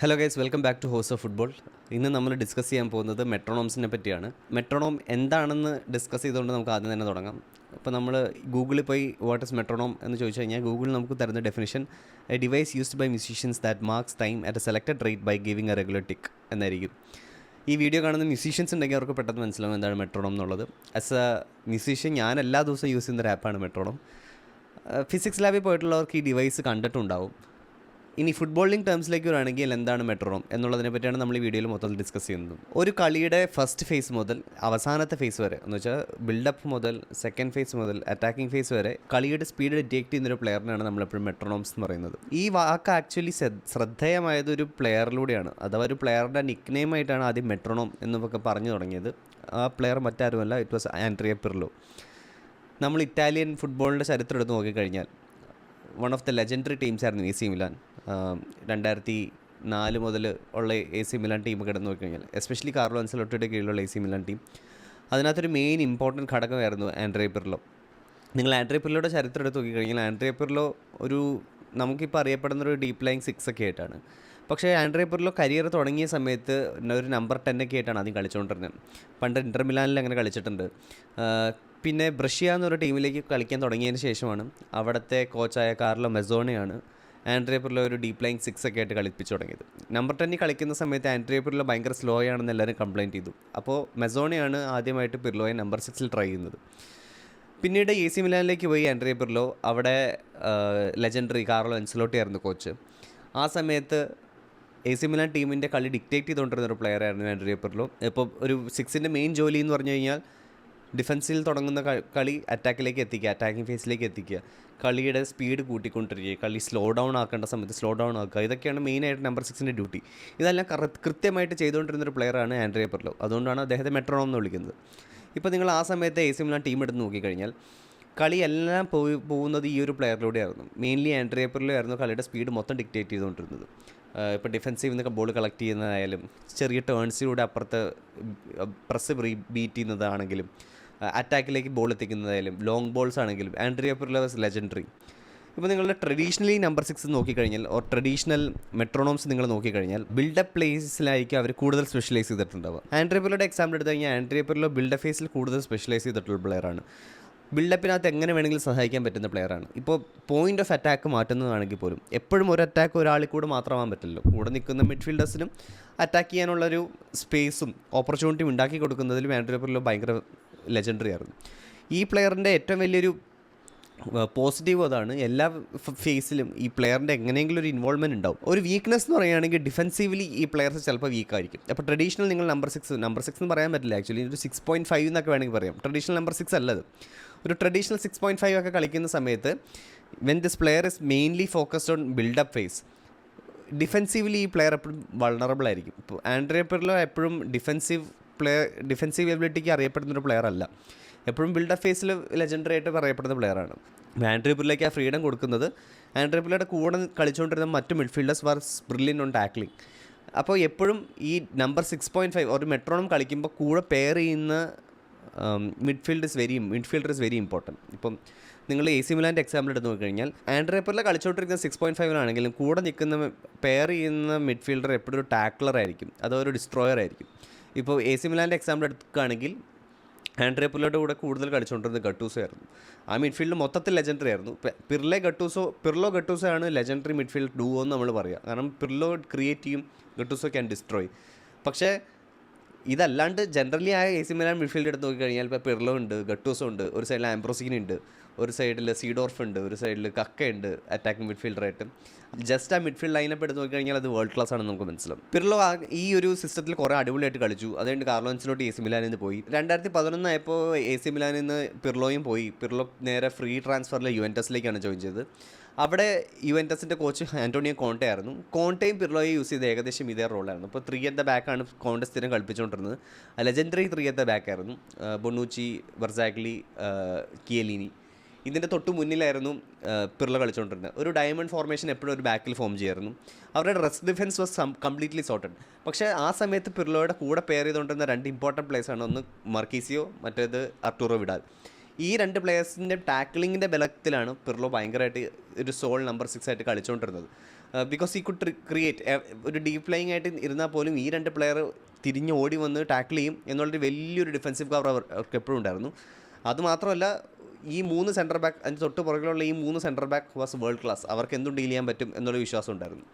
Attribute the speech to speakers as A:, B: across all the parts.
A: Hello guys welcome back to house of football ഇന്ന് നമ്മൾ discuss ചെയ്യാൻ പോകുന്നത് മെട്രോണോംസിനെ പറ്റിയാണ്. മെട്രോണോം എന്താണെന്ന് ഡിസ്കസ് ചെയ്തുകൊണ്ട് നമുക്ക് ആദ്യം തന്നെ തുടങ്ങാം. അപ്പോൾ നമ്മൾ ഗൂഗിളിൽ പോയി വാട്ട് ഇസ് മെട്രോണോം എന്ന് ചോദിച്ചു കഴിഞ്ഞാൽ ഗൂഗിൾ നമുക്ക് തരുന്ന definition a device used by musicians that marks time at a selected rate by giving a regular tick എന്നായിരിക്കും. ഈ വീഡിയോ കാണുന്ന മ്യൂസീഷ്യൻസ് ഉണ്ടെങ്കിൽ അവർക്ക് പെട്ടെന്ന് മനസ്സിലാവും എന്താണ് മെട്രോണോം എന്നുള്ളത്. ആസ് എ മ്യൂസീഷ്യൻ ഞാൻ എല്ലാ ദിവസവും യൂസ് ചെയ്യുന്ന ഒരു ആപ്പാണ് മെട്രോണോം ഫിസിക്സ് ലാബിൽ പോയിട്ടുള്ളവർക്ക് ഈ ഡിവൈസ് കണ്ടിട്ടുണ്ടാവും. ഇനി ഫുട്ബോളിംഗ് ടേംസിലേക്ക് വരികയാണെങ്കിൽ എന്താണ് മെട്രോണോം എന്നുള്ളതിനെ പറ്റിയാണ് നമ്മൾ ഈ വീഡിയോയിൽ മൊത്തത്തിൽ ഡിസ്കസ് ചെയ്യുന്നത്. ഒരു കളിയുടെ ഫസ്റ്റ് ഫേസ് മുതൽ അവസാനത്തെ ഫേസ് വരെ എന്ന് വെച്ചാൽ ബിൽഡപ്പ് മുതൽ സെക്കൻഡ് ഫേസ് മുതൽ അറ്റാക്കിംഗ് ഫേസ് വരെ കളിയുടെ സ്പീഡ് ഡിറ്റക്ട് ചെയ്യുന്ന ഒരു പ്ലെയറിനാണ് നമ്മളെപ്പോഴും മെട്രോണോംസ് എന്ന് പറയുന്നത്. ഈ വാക്ക് ആക്ച്വലി ശ്രദ്ധേയമായത് ഒരു പ്ലെയറിലൂടെയാണ് അഥവാ ഒരു പ്ലെയറുടെ നിക്നെയിം ആയിട്ടാണ് ആദ്യം മെട്രോണോം എന്നൊക്കെ പറഞ്ഞു തുടങ്ങിയത്. ആ പ്ലെയർ മറ്റാരുമല്ല ഇറ്റ് വാസ് ആൻഡ്രിയ പിർലോ നമ്മൾ ഇറ്റാലിയൻ ഫുട്ബോളിന്റെ ചരിത്രം എടുത്ത് നോക്കിക്കഴിഞ്ഞാൽ one of the legendary teams ആയിരുന്നു എ സി മിലാൻ രണ്ടായിരത്തി നാല് മുതൽ ഉള്ള എ സി മിലാൻ ടീം കിടന്ന് നോക്കിക്കഴിഞ്ഞാൽ എസ്പെഷ്യലി കാർലോ അൻസലോട്ടിയുടെ കീഴിലുള്ള എ സി മിലാൻ ടീം അതിനകത്തൊരു മെയിൻ ഇമ്പോർട്ടന്റ് ഘടകമായിരുന്നു ആൻഡ്രേ പിർലോ. നിങ്ങൾ ആൻഡ്രേ പിർലോയുടെ ചരിത്രം എടുത്ത് നോക്കിക്കഴിഞ്ഞാൽ ആൻഡ്രേ പിർലോ ഒരു നമുക്കിപ്പോൾ അറിയപ്പെടുന്ന ഒരു ഡീപ്പ് ലൈൻ സിക്സ് ഒക്കെ ആയിട്ടാണ്. പക്ഷേ ആൻഡ്രേ പിർലോ കരിയർ തുടങ്ങിയ സമയത്ത് ഒരു നമ്പർ ടെൻ ഒക്കെ ആയിട്ടാണ് ആദ്യം കളിച്ചുകൊണ്ടിരുന്നത്. പണ്ട് ഇന്റർ മിലാനിൽ അങ്ങനെ കളിച്ചിട്ടുണ്ട്. പിന്നെ ബ്രഷ്യ എന്നൊരു ടീമിലേക്ക് കളിക്കാൻ തുടങ്ങിയതിന് ശേഷമാണ് അവിടുത്തെ കോച്ചായ കാർലോ മെസോണയാണ് ആൻഡ്രിയ പിർലോ ഒരു ഡീപ് ലൈൻ സിക്സ് ഒക്കെ ആയിട്ട് കളിപ്പിച്ചു തുടങ്ങിയത്. നമ്പർ ടെന്നിൽ കളിക്കുന്ന സമയത്ത് ആൻഡ്രിയ പിർലോ ഭയങ്കര സ്ലോ ആണെന്ന് എല്ലാവരും കംപ്ലയിന്റ് ചെയ്തു. അപ്പോൾ മെസോണിയാണ് ആദ്യമായിട്ട് പിർലോയെ നമ്പർ സിക്സിൽ ട്രൈ ചെയ്യുന്നത്. പിന്നീട് എ സി മിലാനിലേക്ക് പോയി ആൻഡ്രിയ പിർലോ അവിടെ ലെജൻഡറി കാർലോ എൻസലോട്ടി ആയിരുന്നു കോച്ച് ആ സമയത്ത് എ സി മിലാൻ ടീമിന്റെ കളി ഡിക്റ്റേറ്റ് ചെയ്തുകൊണ്ടിരുന്ന ഒരു പ്ലെയർ ആയിരുന്നു ആൻഡ്രിയ പിർലോ ഇപ്പോൾ ഒരു സിക്സിന്റെ മെയിൻ ജോലി എന്ന് പറഞ്ഞു കഴിഞ്ഞാൽ ഡിഫൻസിൽ തുടങ്ങുന്ന കളി അറ്റാക്കിലേക്ക് എത്തിക്കുക അറ്റാക്കിംഗ് ഫേസിലേക്ക് എത്തിക്കുക. കളിയുടെ സ്പീഡ് കൂട്ടിക്കൊണ്ടിരിക്കുക കളി സ്ലോ ഡൗൺ ആക്കേണ്ട സമയത്ത് സ്ലോ ഡൗൺ ആക്കുക. ഇതൊക്കെയാണ് മെയിനായിട്ട് നമ്പർ സിക്സിന്റെ ഡ്യൂട്ടി ഇതെല്ലാം കൃത്യമായിട്ട് ചെയ്തുകൊണ്ടിരുന്ന ഒരു പ്ലെയറാണ് ആൻഡ്രിയ പെർലോ. അതുകൊണ്ടാണ് അദ്ദേഹത്തെ മെട്രോണോം എന്ന് വിളിക്കുന്നത്. ഇപ്പോൾ നിങ്ങൾ ആ സമയത്ത് എ സി മിലാൻ ടീം എടുത്ത് നോക്കിക്കഴിഞ്ഞാൽ കളിയെല്ലാം പോയി പോകുന്നത് ഈ ഒരു പ്ലെയറിലൂടെയായിരുന്നു മെയിൻലി ആൻഡ്രിയ പെർലോ ആയിരുന്നു കളിയുടെ സ്പീഡ് മൊത്തം ഡിക്റ്റേറ്റ് ചെയ്തുകൊണ്ടിരുന്നത്. ഇപ്പോൾ ഡിഫൻസീവ് നിന്നൊക്കെ ബോൾ കളക്ട് ചെയ്യുന്നതായാലും ചെറിയ ടേൺസിലൂടെ അപ്പുറത്ത് പ്രസ് ബീറ്റ് ചെയ്യുന്നതാണെങ്കിലും അറ്റാക്കിലേക്ക് ബോൾ എത്തിക്കുന്നതായാലും ലോങ് ബോൾസ് ആണെങ്കിലും ആൻഡ്രിയ പിർലവേഴ്സ് ലെജൻഡറി ഇപ്പോൾ നിങ്ങളുടെ ട്രഡീഷണലി നമ്പർ സിക്സ് നോക്കിക്കഴിഞ്ഞാൽ ഓർ ട്രഡീഷണൽ മെട്രോണോംസ് നിങ്ങൾ നോക്കിക്കഴിഞ്ഞാൽ ബിൽഡപ്പ് പ്ലേസിലായിരിക്കും അവർ കൂടുതൽ സ്പെഷ്യലൈസ് ചെയ്തിട്ടുണ്ടാവുക. ആൻഡ്രിയ പിർലോയുടെ എക്സാമ്പിൾ എടുത്തു കഴിഞ്ഞാൽ ആൻഡ്രിയ പിർലോ ബിൽഡപ്പ് ഫേസിൽ കൂടുതൽ സ്പെഷ്യലൈസ് ചെയ്തിട്ടുള്ള പ്ലെയറാണ് ബിൽഡപ്പിനകത്ത് എങ്ങനെ വേണമെങ്കിലും സഹായിക്കാൻ പറ്റുന്ന പ്ലെയറാണ് ഇപ്പോൾ പോയിന്റ് ഓഫ് അറ്റാക്ക് മാറ്റുന്നതാണെങ്കിൽ പോലും എപ്പോഴും ഒരു അറ്റാക്ക് ഒരാളിൽ കൂടെ മാത്രമാകാൻ പറ്റില്ലല്ലോ. കൂടെ നിൽക്കുന്ന മിഡ്ഫീൽഡേഴ്സിനും അറ്റാക്ക് ചെയ്യാനുള്ളൊരു സ്പേസും ഓപ്പർച്യൂണിറ്റിയും ഉണ്ടാക്കി കൊടുക്കുന്നതിലും ആൻഡ്രിയ പിർലോ ഭയങ്കര ലെജൻഡറി ആയിരുന്നു. ഈ പ്ലെയറിന്റെ ഏറ്റവും വലിയൊരു പോസിറ്റീവ് അതാണ് എല്ലാ ഫേസിലും ഈ പ്ലെയറിന്റെ എങ്ങനെയെങ്കിലും ഒരു ഇൻവോൾവ്മെന്റ് ഉണ്ടാവും. ഒരു വീക്ക്നെസ് എന്ന് പറയുകയാണെങ്കിൽ ഡിഫെൻസീവ്ലി ഈ പ്ലെയർസ് ചിലപ്പോൾ വീക്കായിരിക്കും അപ്പോൾ ട്രഡീഷണൽ നിങ്ങൾ നമ്പർ സിക്സ് നമ്പർ സിക്സ് എന്ന് പറയാൻ പറ്റില്ല ആക്ച്വലി ഒരു സിക്സ് പോയിന്റ് ഫൈവ് എന്നൊക്കെ വേണമെങ്കിൽ പറയാം. ട്രഡീഷണൽ നമ്പർ സിക്സ് അല്ലത്. ഒരു ട്രഡീഷണൽ സിക്സ് പോയിന്റ് ഫൈവ് ഒക്കെ കളിക്കുന്ന സമയത്ത് when this player is mainly focused on build up phase defensively ഈ പ്ലെയർ എപ്പോഴും വൾണറബിൾ ആയിരിക്കും. ഇപ്പോൾ ആൻഡ്രിയ പെർലോ എപ്പോഴും ഡിഫെൻസീവ് പ്ലെയർ ഡിഫെൻസീവ് എബിലിറ്റിക്ക് അറിയപ്പെടുന്ന ഒരു പ്ലെയർ അല്ല. എപ്പോഴും ബിൽഡപ്പ് ഫേസിൽ ലെജൻഡറി ആയിട്ട് പറയപ്പെടുന്ന പ്ലെയറാണ് ആൻഡ്രിപ്പിലേക്ക് ആ ഫ്രീഡം കൊടുക്കുന്നത്. ആൻഡ്രിയപ്പിലയുടെ കൂടെ കളിച്ചുകൊണ്ടിരുന്ന മറ്റു midfielders were brilliant on tackling അപ്പോൾ എപ്പോഴും ഈ നമ്പർ സിക്സ് പോയിന്റ് ഫൈവ് ഒരു മെട്രോണം കളിക്കുമ്പോൾ കൂടെ പെയർ ചെയ്യുന്ന midfield is very midfielder is very important ഇപ്പം നിങ്ങൾ എ സി മിലാന്റെ എക്സാമ്പിൾ എടുത്ത് നോക്കിക്കഴിഞ്ഞാൽ ആൻഡ്രേപ്പറിലെ കളിച്ചുകൊണ്ടിരിക്കുന്ന സിക്സ് പോയിന്റ് ഫൈവിലാണെങ്കിലും കൂടെ നിൽക്കുന്ന പെയർ ചെയ്യുന്ന മിഡ്ഫീൽഡർ എപ്പോഴും ഒരു ടാക്ലർ ആയിരിക്കും. അതോ ഒരു ഡിസ്ട്രോയർ ആയിരിക്കും. ഇപ്പോൾ എ സി മിലാന്റെ എക്സാമ്പിൾ എടുക്കുകയാണെങ്കിൽ ആൻഡ്രിയ പിർലോയുടെ കൂടെ കൂടുതൽ കളിച്ചുകൊണ്ടിരുന്നത് ഗട്ടൂസോ ആയിരുന്നു. ആ മിഡ്ഫീൽഡ് മൊത്തത്തിൽ ലെജൻഡറി ആയിരുന്നു. പിർലെ ഗട്ടൂസോ പിർലോ ഗട്ടൂസോ ആണ് ലെജൻഡറി മിഡ്ഫീൽഡ് ഡുവോ എന്ന് നമ്മൾ പറയുക കാരണം പിർലോ ക്രിയേറ്റ് ചെയ്യും ഗട്ടൂസോ ക്യാൻ ഡിസ്ട്രോയ് പക്ഷേ ഇതല്ലാണ്ട് ജനറലി ആ എ സി മിലാൻ മിഡ്ഫീൽഡ് എടുത്ത് നോക്കിക്കഴിഞ്ഞാൽ ഇപ്പോൾ പിർലോ ഉണ്ട് ഗട്ടൂസോ ഉണ്ട് ഒരു സൈഡിൽ ആംബ്രോസിൻ ഉണ്ട്. ഒരു സൈഡിൽ സീഡോർഫ് ഉണ്ട് ഒരു സൈഡിൽ കക്കയുണ്ട് അറ്റാക്കിംഗ് മിഡ്ഫീൽഡറായിട്ട് ജസ്റ്റ് ആ മിഡ്ഫീൽഡ് ലൈനപ്പ് എടുത്ത് നോക്കിക്കഴിഞ്ഞാൽ അത് വേൾഡ് ക്ലാസ് ആണെന്ന് നമുക്ക് മനസ്സിലാവും. പിർലോ ഈ ഒരു സിസ്റ്റത്തിൽ കുറേ അടിപൊളിയായിട്ട് കളിച്ചു. അതുകൊണ്ട് കാർലോൻസിലോട്ട് എ സി മിലാനിൽ നിന്ന് പോയി. രണ്ടായിരത്തി പതിനൊന്നായപ്പോൾ എ സി മിലാനിൽ നിന്ന് പിർലോയും പോയി. പിർലോ നേരെ ഫ്രീ ട്രാൻസ്ഫറിൽ യുവന്റസിലേക്കാണ് ജോയിൻ ചെയ്തത്. അവിടെ യുവന്റസിന്റെ കോച്ച് ആന്റോണിയോ കോണ്ടെ ആയിരുന്നു. കോണ്ടയും പിർലോയെ യൂസ് ചെയ്ത് ഏകദേശം ഇതേ റോളായിരുന്നു അപ്പോൾ ത്രീ അറ്റ് ബാക്കാണ് കോണ്ടെ സ്ഥിരം കളിപ്പിച്ചുകൊണ്ടിരുന്നത്. ലെജൻഡറി ത്രീ അറ്റ് ബാക്കായിരുന്നു ബൊണ്ണൂച്ചി വെർസാഗ്ലി കിയലീനി ഇതിന്റെ തൊട്ട് മുന്നിലായിരുന്നു പിള്ള കളിച്ചുകൊണ്ടിരുന്നത് ഒരു ഡയമണ്ട് ഫോർമേഷൻ എപ്പോഴും ഒരു ബാക്കിൽ ഫോം ചെയ്യായിരുന്നു. അവരുടെ rest defence was completely sorted പക്ഷേ ആ സമയത്ത് പിർളോയുടെ കൂടെ പെയർ ചെയ്തുകൊണ്ടിരുന്ന രണ്ട് ഇമ്പോർട്ടന്റ് പ്ലേസാണ് ഒന്ന് മർക്കീസിയോ മറ്റേത് അർട്ടൂറോ വിടാൽ ഈ രണ്ട് പ്ലേയേഴ്സിന്റെ ടാക്ലിങ്ങിന്റെ ബലത്തിലാണ് പിർലോ ഭയങ്കരമായിട്ട് ഒരു സോൾ നമ്പർ സിക്സ് ആയിട്ട് കളിച്ചുകൊണ്ടിരുന്നത് ബിക്കോസ് ഈ കുഡ് ക്രിയേറ്റ് ഒരു ഡീപ് പ്ലേയിങ് ആയിട്ട് ഇരുന്നാൽ പോലും ഈ രണ്ട് പ്ലെയർ തിരിഞ്ഞ് ഓടി വന്ന് ടാക്കിൾ ചെയ്യും. എന്നുള്ളൊരു വലിയൊരു ഡിഫൻസീവ് കവർ അവർക്ക് എപ്പോഴും ഉണ്ടായിരുന്നു. അതുമാത്രമല്ല ഈ മൂന്ന് സെന്റർ ബാക്ക് അതിന് തൊട്ട് പുറകിലുള്ള ഈ മൂന്ന് centre back was world class അവർക്ക് എന്തും ഡീൽ ചെയ്യാൻ പറ്റും എന്നുള്ള വിശ്വാസം ഉണ്ടായിരുന്നു.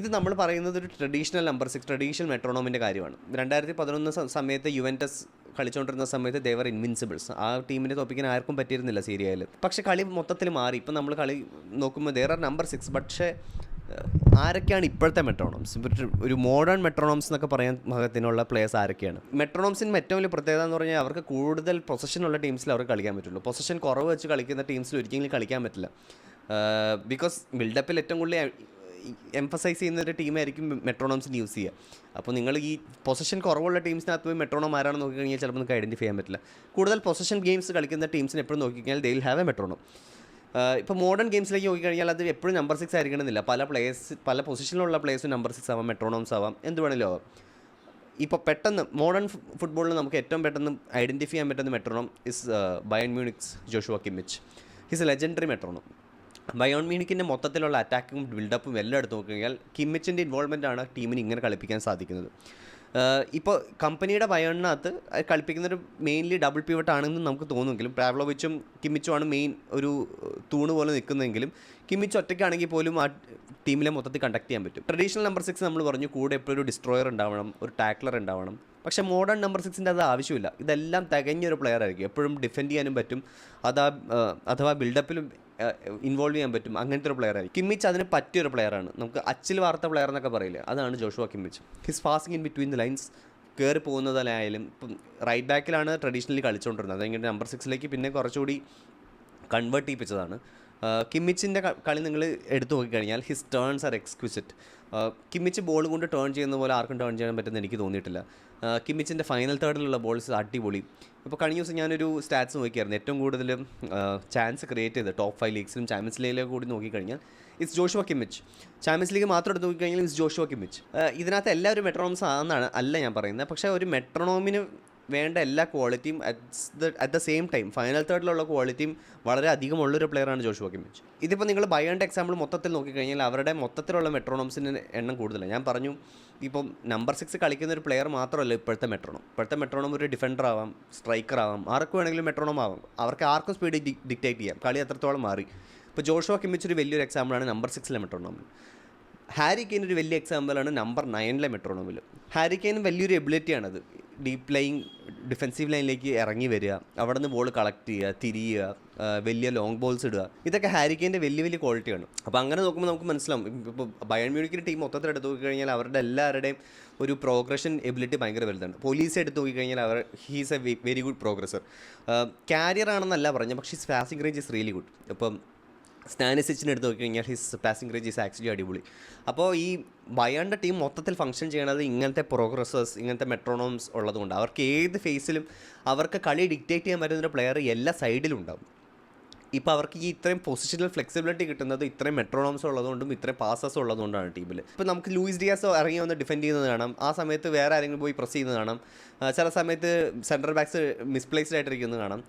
A: ഇത് നമ്മൾ പറയുന്നത് ഒരു ട്രഡീഷണൽ നമ്പർ സിക്സ് ട്രഡീഷണൽ മെട്രോണോമിന്റെ കാര്യമാണ്. രണ്ടായിരത്തി പതിനൊന്ന് സമയത്ത് യുവന്റസ് കളിച്ചുകൊണ്ടിരുന്ന സമയത്ത് ദേവർ ഇൻവിൻസിബിൾസ് ആ ടീമിനെ തോപ്പിക്കാൻ ആർക്കും പറ്റിയിരുന്നില്ല സീരിയയിൽ പക്ഷേ കളി മൊത്തത്തിൽ മാറി. ഇപ്പം നമ്മൾ കളി നോക്കുമ്പോൾ ദേർ ആർ നമ്പർ സിക്സ് പക്ഷേ ആരൊക്കെയാണ് ഇപ്പോഴത്തെ മെട്രോണോംസ് ഒരു മോഡേൺ മെട്രോണോംസ് എന്നൊക്കെ പറയാൻ ഭാഗത്തിനുള്ള പ്ലേയേഴ്സ് ആരൊക്കെയാണ്? മെട്രോണോംസിന് ഏറ്റവും വലിയ പ്രത്യേകത എന്ന് പറഞ്ഞാൽ അവർക്ക് കൂടുതൽ പൊസഷൻ ഉള്ള ടീംസിൽ അവർക്ക് കളിക്കാൻ പറ്റുള്ളൂ. പൊസഷൻ കുറവ് വെച്ച് കളിക്കുന്ന ടീംസിൽ ഒരിക്കലും കളിക്കാൻ പറ്റില്ല. ബിക്കോസ് ബിൽഡപ്പിൽ ഏറ്റവും കൂടുതൽ എംഫസൈസ് ചെയ്യുന്ന ഒരു ടീമായിരിക്കും മെട്രോണോംസിന് യൂസ് ചെയ്യുക. അപ്പോൾ നിങ്ങൾ ഈ പൊസഷൻ കുറവുള്ള ടീംസിനകത്ത് പോയി മെട്രോണോം ആരാണെന്ന് നോക്കിക്കഴിഞ്ഞാൽ ചിലപ്പോൾ നിങ്ങൾക്ക് ഐഡന്റിഫൈ ചെയ്യാൻ പറ്റില്ല. കൂടുതൽ പൊസഷൻ ഗെയിംസ് കളിക്കുന്ന ടീംസിന് എപ്പോഴും നോക്കിക്കഴിഞ്ഞാൽ they will have a metronome ഇപ്പോൾ മോഡേൺ ഗെയിംസിലേക്ക് നോക്കിക്കഴിഞ്ഞാൽ അത് എപ്പോഴും നമ്പർ സിക്സ് ആയിരിക്കണമെന്നില്ല. പല പ്ലേയേഴ്സ് പല പൊസിഷനിലുള്ള പ്ലേയേഴ്സും നമ്പർ സിക്സ് ആവാം മെട്രോണോംസ് ആവാം എന്ത് വേണമെങ്കിലും ആവാം. ഇപ്പോൾ പെട്ടെന്ന് മോഡേൺ ഫുട്ബോളിൽ നമുക്ക് ഏറ്റവും പെട്ടെന്ന് ഐഡന്റിഫൈ ചെയ്യാൻ പറ്റുന്ന metronome is Bayern Munich's Joshua Kimmich his legendary metronome Bayern മ്യൂണിക്കിന്റെ മൊത്തത്തിലുള്ള അറ്റാക്കും ബിൽഡപ്പും എല്ലാം എടുത്ത് നോക്കിക്കഴിഞ്ഞാൽ കിമ്മിച്ചിന്റെ ഇൻവോൾവ്മെന്റ് ആണ് ടീമിന് ഇങ്ങനെ കളിപ്പിക്കാൻ സാധിക്കുന്നത്. ഇപ്പോൾ കമ്പനിയുടെ ബയോണിനകത്ത് കളിപ്പിക്കുന്നൊരു മെയിൻലി ഡബിൾ പിവട്ട് ആണെന്ന് നമുക്ക് തോന്നുമെങ്കിലും പ്രാവ്ലോവിച്ചും കിമ്മിച്ചുമാണ് മെയിൻ ഒരു തൂണ് പോലെ നിൽക്കുന്നതെങ്കിലും കിമ്മിച്ച് ഒറ്റയ്ക്കാണെങ്കിൽ പോലും ആ ടീമിലെ മൊത്തത്തിൽ കണ്ടക്ട് ചെയ്യാൻ പറ്റും. ട്രഡീഷണൽ നമ്പർ സിക്സ് നമ്മൾ പറഞ്ഞു കൂടെ എപ്പോഴും ഒരു ഡിസ്ട്രോയർ ഉണ്ടാവണം ഒരു ടാക്ലർ ഉണ്ടാവണം. പക്ഷേ മോഡേൺ നമ്പർ സിക്സിന്റെ അത് ആവശ്യമില്ല. ഇതെല്ലാം തികഞ്ഞൊരു പ്ലെയർ ആയിരിക്കും. എപ്പോഴും ഡിഫെൻഡ് ചെയ്യാനും പറ്റും. അതാ അഥവാ ബിൽഡപ്പിലും ഇൻവോൾവ് ചെയ്യാൻ പറ്റും. അങ്ങനത്തെ ഒരു പ്ലെയർ ആയിരിക്കും. കിമ്മിച്ച് അതിന് പറ്റിയൊരു പ്ലെയറാണ് നമുക്ക് അച്ചിൽ വാർത്ത പ്ലെയർ എന്നൊക്കെ പറയില്ലേ? അതാണ് Joshua Kimmich. His passing in between the lines കയറി പോകുന്നതിലായാലും ഇപ്പം റൈറ്റ് ബാക്കിലാണ് ട്രഡീഷണലി കളിച്ചുകൊണ്ടിരുന്നത് അതെങ്കിൽ നമ്പർ സിക്സിലേക്ക് പിന്നെ കുറച്ചുകൂടി കൺവേർട്ട് ചെയ്യിപ്പിച്ചതാണ്. കിമ്മിച്ചിന്റെ കളി നിങ്ങൾ എടുത്തു നോക്കിക്കഴിഞ്ഞാൽ his turns are exquisite Kimmich ball കൊണ്ട് ടേൺ ചെയ്യുന്ന പോലെ ആർക്കും ടേൺ ചെയ്യാൻ പറ്റുന്ന എനിക്ക് തോന്നിയിട്ടില്ല. കിമ്മിച്ചിന്റെ ഫൈനൽ തേർഡിലുള്ള ബോൾസ് അടിപൊളി. ഇപ്പോൾ കഴിഞ്ഞ ദിവസം ഞാനൊരു സ്റ്റാറ്റ്സ് നോക്കിയായിരുന്നു. ഏറ്റവും കൂടുതൽ ചാൻസ് ക്രിയേറ്റ് ചെയ്ത് ടോപ്പ് ഫൈവ് ലീഗ്സിലും ചാമ്പ്യൻസ് ലീഗിലും കൂടി നോക്കിക്കഴിഞ്ഞാൽ it's Joshua Kimmich Champions League മാത്രം എടുത്ത് നോക്കിക്കഴിഞ്ഞാൽ ഇറ്റ്സ് ജോഷുവ കിമ്മിച്ച് ഇതിനകത്ത് എല്ലാവരും മെട്രോണോംസ് ആണെന്നാണ് അല്ല ഞാൻ പറയുന്നത്. പക്ഷേ ഒരു മെട്രോണോമിന് വേണ്ട എല്ലാ ക്വാളിറ്റിയും at the same time final തേർഡിലുള്ള ക്വാളിറ്റിയും വളരെ അധികം ഉള്ളൊരു പ്ലെയറാണ് ജോഷുവ കിമ്മിച്ച്. ഇതിപ്പോൾ നിങ്ങൾ ബയോണ്ട് എക്സാമ്പിൾ മൊത്തത്തിൽ നോക്കിക്കഴിഞ്ഞാൽ അവരുടെ മൊത്തത്തിലുള്ള മെട്രോണോംസിന് എണ്ണം കൂടുതലാണ് ഞാൻ പറഞ്ഞു ഇപ്പം നമ്പർ സിക്സ് കളിക്കുന്ന ഒരു പ്ലെയർ മാത്രമല്ല ഇപ്പോഴത്തെ മെട്രോണോം ഇപ്പോഴത്തെ മെട്രോണോം ഒരു ഡിഫൻഡർ ആവാം സ്ട്രൈക്കർ ആവാം ആർക്ക് വേണമെങ്കിലും മെട്രോണോം ആവാം. അവർക്ക് ആർക്കും സ്പീഡ് ഡിക്റ്റേറ്റ് ചെയ്യാം. കളി അത്രത്തോളം മാറി. ഇപ്പോൾ ജോഷുവ കിമ്മിച്ച് ഒരു വലിയൊരു എക്സാമ്പിളാണ് നമ്പർ സിക്സിലെ മെട്രോണോമിൽ ഹാരി കെയിൻ ഒരു വലിയ എക്സാമ്പിളാണ് നമ്പർ നയനിലെ മെട്രോണോമിൽ ഹാരി കെയിനും വലിയൊരു എബിലിറ്റിയാണത് ഡീപ്പ് ലൈൻ ഡിഫെൻസീവ് ലൈനിലേക്ക് ഇറങ്ങി വരിക അവിടെ നിന്ന് ബോൾ കളക്ട് ചെയ്യുക തിരിയുക വലിയ ലോങ് ബോൾസ് ഇടുക. ഇതൊക്കെ ഹാരി കെയിന്റെ വലിയ വലിയ ക്വാളിറ്റിയാണ് അപ്പോൾ അങ്ങനെ നോക്കുമ്പോൾ നമുക്ക് മനസ്സിലാവും. ഇപ്പോൾ ബയൺ മ്യൂണിക്കിന്റെ ടീം മൊത്തത്തിൽ എടുത്ത് നോക്കിക്കഴിഞ്ഞാൽ അവരുടെ എല്ലാവരുടെയും ഒരു പ്രോഗ്രഷൻ എബിലിറ്റി ഭയങ്കര വലുതാണ്. പോലീസ് എടുത്ത് നോക്കിക്കഴിഞ്ഞാൽ അവർ he's a very good progressor carrier ആണെന്നല്ല പറഞ്ഞത് പക്ഷേ his passing range is really good ഇപ്പം സ്റ്റാനിസിച്ചിന് എടുത്ത് നോക്കിക്കഴിഞ്ഞാൽ his passing range is actually അടിപൊളി. അപ്പോൾ ഈ ബയാണ്ട ടീം മൊത്തത്തിൽ ഫംഗ്ഷൻ ചെയ്യണത് ഇങ്ങനത്തെ പ്രോഗ്രസേഴ്സ് ഇങ്ങനത്തെ മെട്രോണോംസ് ഉള്ളതുകൊണ്ട് അവർക്ക് ഏത് ഫേസിലും അവർക്ക് കളി ഡിക്റ്റേറ്റ് ചെയ്യാൻ പറ്റുന്ന ഒരു പ്ലെയർ എല്ലാ സൈഡിലും ഉണ്ടാവും. ഇപ്പോൾ അവർക്ക് ഈ ഇത്രയും പൊസിഷണൽ ഫ്ലെക്സിബിലിറ്റി കിട്ടുന്നത് ഇത്രയും മെട്രോണോംസ് ഉള്ളതുകൊണ്ടും ഇത്രയും പാസസ് ഉള്ളതുകൊണ്ടാണ് ടീമിൽ ഇപ്പോൾ നമുക്ക് ലൂയിസ് ഡിയാസ് ഇറങ്ങി വന്ന് ഡിഫെൻഡ് ചെയ്യുന്നത് കാണാം. ആ സമയത്ത് വേറെ ആരെങ്കിലും പോയി പ്രസ് ചെയ്യുന്നത് കാണാം. ചില സമയത്ത് സെൻട്രൽ ബാക്സ് മിസ്പ്ലേസ്ഡ് ആയിട്ടിരിക്കുന്നത് കാണാം.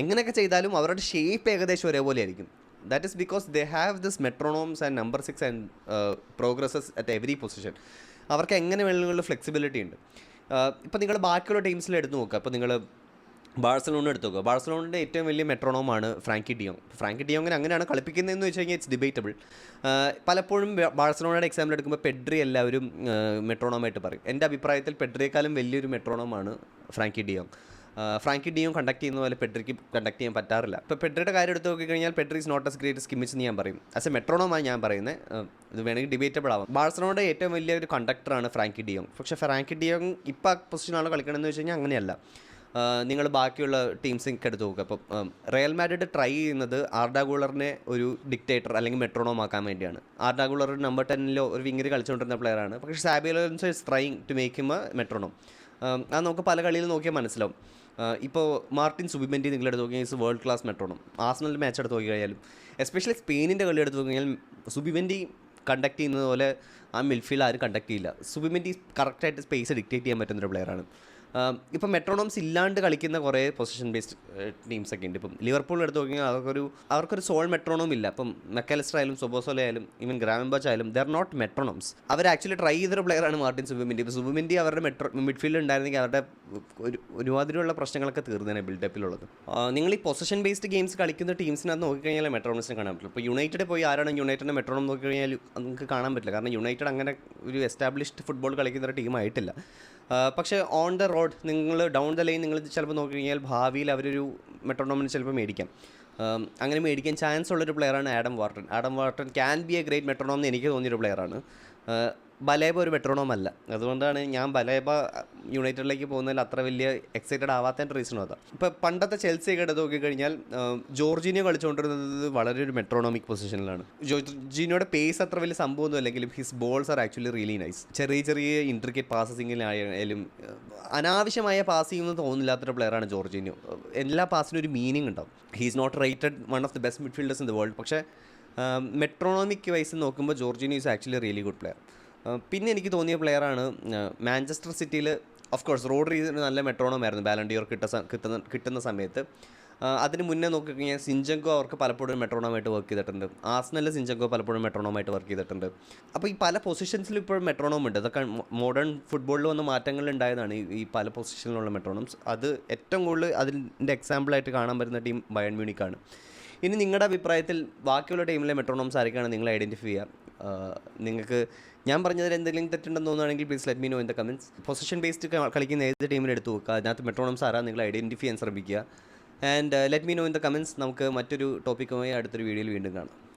A: എങ്ങനെയൊക്കെ ചെയ്താലും അവരുടെ ഷേപ്പ് ഏകദേശം ഒരേപോലെ ആയിരിക്കും. That is because they have this metronomes and number six and progressors at every position അവർക്ക് എങ്ങനെ വേണമെങ്കിലും ഫ്ലെക്സിബിലിറ്റി ഉണ്ട്. ഇപ്പോൾ നിങ്ങൾ ബാക്കിയുള്ള ടീംസിൽ എടുത്ത് നോക്കുക ഇപ്പോൾ നിങ്ങൾ ബാഴ്സലോണ എടുത്തു നോക്കുക ബാഴ്സലോണിന്റെ ഏറ്റവും വലിയ മെട്രോണോമാണ് ഫ്രാങ്കി ഡിയോങ്. ഫ്രാങ്കി ഡിയോങ്ങിന് അങ്ങനെയാണ് കളിപ്പിക്കുന്നതെന്ന് വെച്ച് കഴിഞ്ഞാൽ ഇറ്റ്സ് ഡിബേറ്റബിൾ പലപ്പോഴും ബാഴ്സലോണയുടെ എക്സാമ്പിൾ എടുക്കുമ്പോൾ പെഡ്രി എല്ലാവരും മെട്രോണോമായിട്ട് പറയും. എന്റെ അഭിപ്രായത്തിൽ പെഡ്രിയേക്കാളും വലിയൊരു മെട്രോണോമാണ് ഫ്രാങ്കി ഡിയോങ്. ഫ്രാങ്കി ഡിയും കണ്ടക്ട് ചെയ്യുന്ന പോലെ പെഡ്രിക്ക് കണ്ടക്ട് ചെയ്യാൻ പറ്റാറില്ല. ഇപ്പോൾ പെഡ്രിയുടെ കാര്യം എടുത്ത് നോക്കിക്കഴിഞ്ഞാൽ Pedri is not as great as Kimmich എന്ന് ഞാൻ പറയും. ആസ് എ മെട്രോണോമായി ഞാൻ പറയുന്നത്. ഇത് വേണമെങ്കിൽ ഡിബേറ്റബിൾ ആവാം. ബാഴ്സലോണയുടെ ഏറ്റവും വലിയ ഒരു കണ്ടക്ടറാണ് ഫ്രാങ്കി ഡിയോങ്. പക്ഷേ ഫ്രാങ്കി ഡിയോങ് ഇപ്പോൾ ആ പൊസിഷനാണ് കളിക്കണമെന്ന് വെച്ച് കഴിഞ്ഞാൽ അങ്ങനെയല്ല. നിങ്ങൾ ബാക്കിയുള്ള ടീംസിനൊക്കെ എടുത്ത് നോക്കുക. അപ്പം റയൽ മാഡ്രിഡ് ട്രൈ ചെയ്യുന്നത് ആർഡാഗുളറിനെ ഒരു ഡിക്റ്റേറ്റർ അല്ലെങ്കിൽ മെട്രോണോം ആക്കാൻ വേണ്ടിയാണ്. ആർഡാഗുളർ നമ്പർ ടെന്നിലോ ഒരു വിങ്ങിൽ കളിച്ചുകൊണ്ടിരുന്ന പ്ലെയറാണ് പക്ഷേ Xabi Alonso is trying to make him metronome അത് നമുക്ക് പല കളിയിൽ നോക്കിയാൽ മനസ്സിലാവും. ഇപ്പോൾ മാർട്ടിൻ സുബിമെന്റി നിങ്ങൾ എടുത്ത് നോക്കിയാൽ ഇസ് വേൾഡ് ക്ലാസ് മെട്രോണം. ആസ്നലിന്റെ മാച്ച് എടുത്ത് നോക്കി കഴിഞ്ഞാലും എസ്പെഷ്യലി സ്പെയിനിന്റെ കളി എടുത്ത് നോക്കിയാൽ സുബിമെന്റി കണ്ടക്ട് ചെയ്യുന്നത് പോലെ ആ മിൽഫീൽഡ് ആരും കണ്ടക്ട് ചെയ്യില്ല. സുബിമെന്റി കറക്റ്റായിട്ട് സ്പേസ് ഡിക്റ്റേറ്റ് ചെയ്യാൻ പറ്റുന്നൊരു പ്ലെയറാണ് ഇപ്പം മെട്രോണോംസ് ഇല്ലാണ്ട് കളിക്കുന്ന കുറേ പൊസിഷൻ ബേസ്ഡ് ടീംസ് ഒക്കെ ഉണ്ട്. ഇപ്പം ലിവർപൂൾ എടുത്ത് നോക്കിയാൽ അവർക്കൊരു അവർക്കൊരു സോൾ മെട്രോണോം ഇല്ല. ഇപ്പം മെക്കാലിസ്റ്റർ ആയാലും സൊബോസോല ആയാലും ഈവൻ ഗ്രാമംബാച്ച് ആയാലും ദർ നോട്ട് മെട്രോണോംസ് അവർ ആക്ച്വലി ട്രൈ ചെയ്തൊരു പ്ലെയറാണ് മാർട്ടിൻ സുബിമിന്റെ ഇപ്പോൾ സുബിമിന്റെ അവരുടെ മെട്രോ മിഡ്ഫീൽഡ് ഉണ്ടായിരുന്നെങ്കിൽ അവരുടെ ഒരു ഒരുമാതിരിയുള്ള പ്രശ്നങ്ങളൊക്കെ തീർന്നേനെ ബിൽഡപ്പിലുള്ളത് നിങ്ങൾ ഈ പൊസിഷൻ ബേസ്ഡ് ഗെയിംസ് കളിക്കുന്ന ടീംസിനകത്ത് നോക്കിക്കഴിഞ്ഞാൽ മെട്രോണോംസിനെ കാണാൻ പറ്റില്ല ഇപ്പോൾ യുണൈറ്റഡ് പോയി ആരാണ് യുണൈറ്റഡിന്റെ മെട്രോണോം നോക്കിക്കഴിഞ്ഞാൽ നിങ്ങൾക്ക് കാണാൻ പറ്റില്ല. കാരണം യുണൈറ്റഡ് അങ്ങനെ ഒരു എസ്റ്റാബ്ലിഷ്ഡ് ഫുട്ബോൾ കളിക്കുന്ന ഒരു ടീമായിട്ടില്ല പക്ഷേ ഓൺ ദ റോഡ് നിങ്ങൾ ഡൗൺ ദ ലൈൻ നിങ്ങൾ ചിലപ്പോൾ നോക്കിക്കഴിഞ്ഞാൽ ഭാവിയിൽ അവരൊരു മെട്രോണോമിന് ചിലപ്പോൾ മേടിക്കാം. അങ്ങനെ മേടിക്കാൻ ചാൻസ് ഉള്ളൊരു പ്ലെയറാണ് Adam Wharton. Adam Wharton can be a great metronome എന്ന് എനിക്ക് തോന്നിയൊരു പ്ലെയറാണ് ബലേബ ഒരു മെട്രോണോം അല്ല അതുകൊണ്ടാണ് ഞാൻ ബലേബ യുണൈറ്റഡിലേക്ക് പോകുന്നതിൽ അത്ര വലിയ എക്സൈറ്റഡ് ആവാത്തതിന്റെ റീസൺ അതാ. ഇപ്പോൾ പണ്ടത്തെ ചെൽസിയൊക്കെ എടുത്ത് നോക്കിക്കഴിഞ്ഞാൽ ജോർജിനിയോ കളിച്ചുകൊണ്ടിരുന്നത് വളരെ ഒരു മെട്രോണോമിക് പൊസിഷനിലാണ്. ജോർജിനിയോയുടെ പേസ് അത്ര വലിയ സംഭവമൊന്നും അല്ലെങ്കിലും his balls are actually really nice ചെറിയ ചെറിയ ഇൻട്രിക്കേറ്റ് പാസസിങ്ങിലായാലും അനാവശ്യമായ പാസിംഗ് ഒന്നും തോന്നില്ലാത്തൊരു പ്ലെയറാണ് ജോർജിനിയോ. എല്ലാ പാസിനും ഒരു മീനിങ് ഉണ്ടാവും. He's not rated one of the best midfielders in the world പക്ഷേ മെട്രോണോമിക് വൈസ് നോക്കുമ്പോൾ Jorginho is actually really good player പിന്നെ എനിക്ക് തോന്നിയ പ്ലെയറാണ് മാഞ്ചസ്റ്റർ സിറ്റിയിൽ ഓഫ് കോഴ്സ് റോഡ് റീസിന് നല്ല മെട്രോണമായിരുന്നു ബാലൻഡിയോർ കിട്ട കിട്ടുന്ന കിട്ടുന്ന സമയത്ത്. അതിന് മുന്നേ നോക്കിക്കഴിഞ്ഞാൽ സിഞ്ചങ്കോ അവർക്ക് പലപ്പോഴും മെട്രോണോമായിട്ട് വർക്ക് ചെയ്തിട്ടുണ്ട്. ആസ്നലിൽ സിഞ്ചങ്കോ പലപ്പോഴും മെട്രോണോമായിട്ട് വർക്ക് ചെയ്തിട്ടുണ്ട്. അപ്പോൾ ഈ പല പൊസിഷൻസിലും ഇപ്പോഴും മെട്രോണോം ഉണ്ട് അതൊക്കെ മോഡേൺ ഫുട്ബോളിൽ വന്ന മാറ്റങ്ങൾ ഉണ്ടായതാണ് ഈ- ഈ പല പൊസിഷനിലുള്ള മെട്രോണോംസ്. അത് ഏറ്റവും കൂടുതൽ അതിന്റെ എക്സാമ്പിളായിട്ട് കാണാൻ പറ്റുന്ന ടീം ബയൺ മ്യൂണിക്കാണ് ഇനി നിങ്ങളുടെ അഭിപ്രായത്തിൽ ബാക്കിയുള്ള ടീമിലെ മെട്രോണോംസ് ആരൊക്കെയാണ് നിങ്ങൾ ഐഡന്റിഫൈ ചെയ്യുക. നിങ്ങൾക്ക് ഞാൻ പറഞ്ഞതിൽ എന്തെങ്കിലും തെറ്റുണ്ടെന്ന് തോന്നുകയാണെങ്കിൽ please let me know in the comments position based കളിക്കുന്ന ഏത് ടീമിൽ എടുത്ത് നോക്കുക? അതിനകത്ത് മെട്രോണംസ് ആരാ നിങ്ങൾ ഐഡന്റിഫൈ ചെയ്യാൻ ശ്രമിക്കുക. And let me know in the comments നമുക്ക് മറ്റൊരു ടോപ്പിക്കുമായി അടുത്തൊരു വീഡിയോയിൽ വീണ്ടും കാണാം.